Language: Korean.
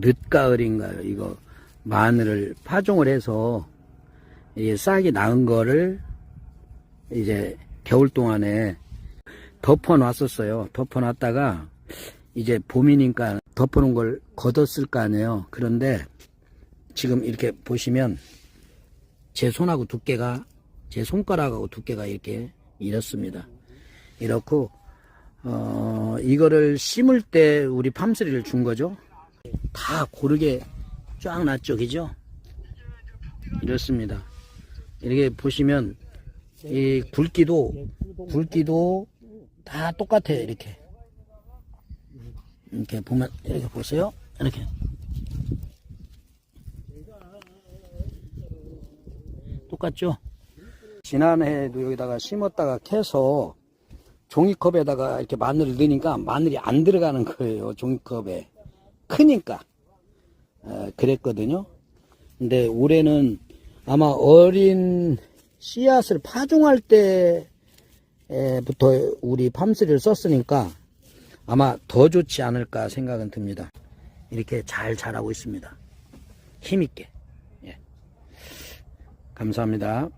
늦가을인가요? 이거 마늘을 파종을 해서 이 싹이 나은 거를 이제 겨울 동안에 덮어 놨었어요. 덮어 놨다가 이제 봄이니까 덮어 놓은 걸 걷었을 거 아니에요. 그런데 지금 이렇게 보시면 제 손하고 두께가 제 손가락하고 두께가 이렇게 이렇습니다. 이렇고 어 이거를 심을 때 우리 팜스리를 준 거죠. 다 고르게 쫙 났죠, 그죠? 이렇습니다. 이렇게 보시면 이 굵기도 굵기도 다 똑같아요, 이렇게. 이렇게 보면 이렇게 보세요. 이렇게 똑같죠? 지난해에도 여기다가 심었다가 캐서 종이컵에다가 이렇게 마늘을 넣으니까 마늘이 안 들어가는 거예요. 종이컵에. 크니까. 어, 그랬거든요. 근데 올해는 아마 어린 씨앗을 파종할 때부터 우리 팜스리를 썼으니까 아마 더 좋지 않을까 생각은 듭니다. 이렇게 잘 자라고 있습니다. 힘있게. 예. 감사합니다.